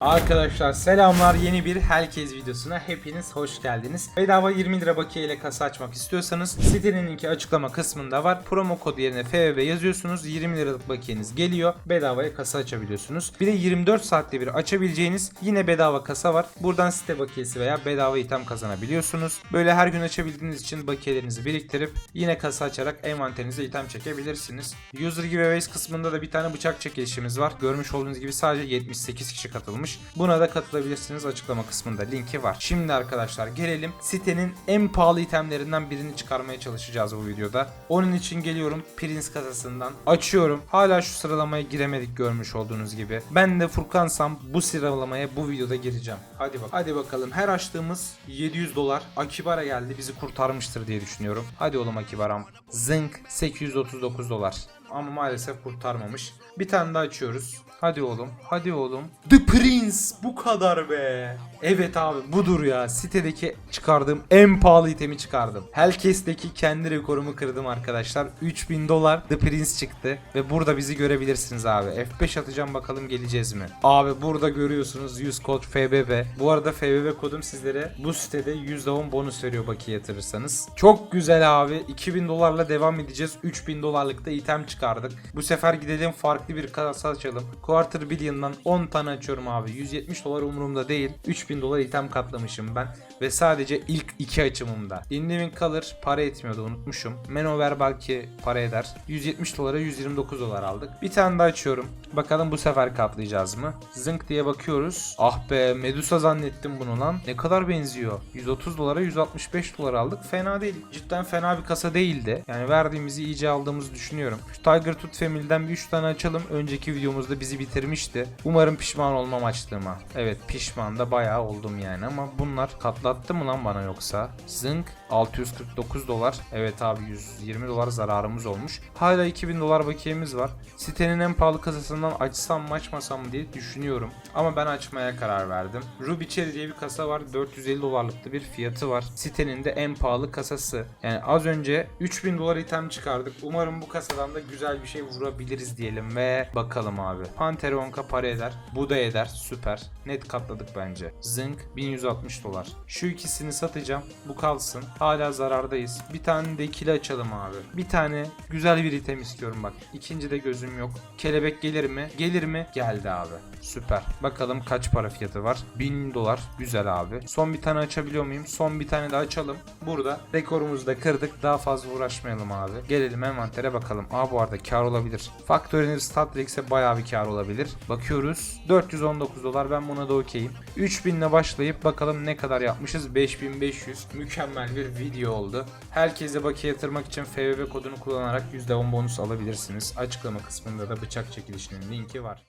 Arkadaşlar selamlar yeni bir herkes videosuna hepiniz hoş geldiniz. Bedava 20 lira bakiye ile kasa açmak istiyorsanız sitenin linki açıklama kısmında var. Promo kodu yerine FVB yazıyorsunuz 20 liralık bakiyeniz geliyor bedavaya kasa açabiliyorsunuz. Bir de 24 saatte bir açabileceğiniz yine bedava kasa var. Buradan site bakiyesi veya bedava item kazanabiliyorsunuz. Böyle her gün açabildiğiniz için bakiyelerinizi biriktirip yine kasa açarak envanterinize item çekebilirsiniz. User giveaways kısmında da bir tane bıçak çekilişimiz var. Görmüş olduğunuz gibi sadece 78 kişi katılmış. Buna da katılabilirsiniz. Açıklama kısmında linki var. Şimdi arkadaşlar gelelim sitenin en pahalı itemlerinden birini çıkarmaya çalışacağız bu videoda. Onun için geliyorum Prince kasasından. Açıyorum. Hala şu sıralamaya giremedik görmüş olduğunuz gibi. Ben de Furkansam bu sıralamaya bu videoda gireceğim. Hadi bak. Hadi bakalım. Her açtığımız 700 dolar Akibara geldi. Bizi kurtarmıştır diye düşünüyorum. Hadi oğlum Akibaram. Zınk 839 dolar. Ama maalesef kurtarmamış. Bir tane daha açıyoruz. Hadi oğlum, hadi oğlum. The Prince bu kadar be. Evet abi budur ya. Sitedeki çıkardığım en pahalı itemi çıkardım. Hellcast'teki kendi rekorumu kırdım arkadaşlar. 3000 dolar The Prince çıktı. Ve burada bizi görebilirsiniz abi. F5 atacağım bakalım geleceğiz mi? Abi burada görüyorsunuz 100 kod FBB. Bu arada FBB kodum sizlere bu sitede %10 bonus veriyor bakiye yatırırsanız. Çok güzel abi. 2000 dolarla devam edeceğiz. 3000 dolarlık da item çıkardık. Bu sefer gidelim farklı bir kasa açalım. Quarter Billion'dan 10 tane açıyorum abi. 170 dolar umurumda değil. 3000 dolar item katlamışım ben. Ve sadece ilk iki açımımda. Indiving Color para etmiyordu unutmuşum. Manover belki para eder. 170 dolara 129 dolar aldık. Bir tane daha açıyorum. Bakalım bu sefer katlayacağız mı? Zınk diye bakıyoruz. Ah be Medusa zannettim bunu lan. Ne kadar benziyor. 130 dolara 165 dolar aldık. Fena değil. Cidden fena bir kasa değildi. Yani verdiğimizi iyice aldığımızı düşünüyorum. Şu Tiger Tooth Family'den bir 3 tane açalım. Önceki videomuzda bizi bitirmişti. Umarım pişman olmam açtığıma. Evet pişman da bayağı oldum yani ama bunlar katlattı mı lan bana yoksa? Zınk 649 dolar. Evet abi 120 dolar zararımız olmuş. Hala 2000 dolar bakiyemiz var. Sitenin en pahalı kasasından açsam mı açmasam mı diye düşünüyorum. Ama ben açmaya karar verdim. Ruby Cherry diye bir kasa var. 450 dolarlıkta bir fiyatı var. Sitenin de en pahalı kasası. Yani az önce 3000 dolar item çıkardık. Umarım bu kasadan da güzel bir şey vurabiliriz diyelim ve bakalım abi. Pantheronka para eder. Bu da eder. Süper. Net katladık bence. Zınk 1160 dolar. Şu ikisini satacağım. Bu kalsın. Hala zarardayız. Bir tane de ikili açalım abi. Bir tane güzel bir item istiyorum bak. İkinci de gözüm yok. Kelebek gelir mi? Gelir mi? Geldi abi. Süper. Bakalım kaç para fiyatı var? 1000 dolar. Güzel abi. Son bir tane açabiliyor muyum? Son bir tane daha açalım. Burada rekorumuzu da kırdık. Daha fazla uğraşmayalım abi. Gelelim envantere bakalım. Aa bu arada kar olabilir. Factory'nin Statrix'e bayağı bir kar olabilir. Bakıyoruz. 419 dolar. Ben buna da okeyim. 3000 ile başlayıp bakalım ne kadar yapmışız. 5500. Mükemmel bir video oldu. Herkese bakiye yatırmak için FVB kodunu kullanarak %10 bonus alabilirsiniz. Açıklama kısmında da bıçak çekilişinin linki var.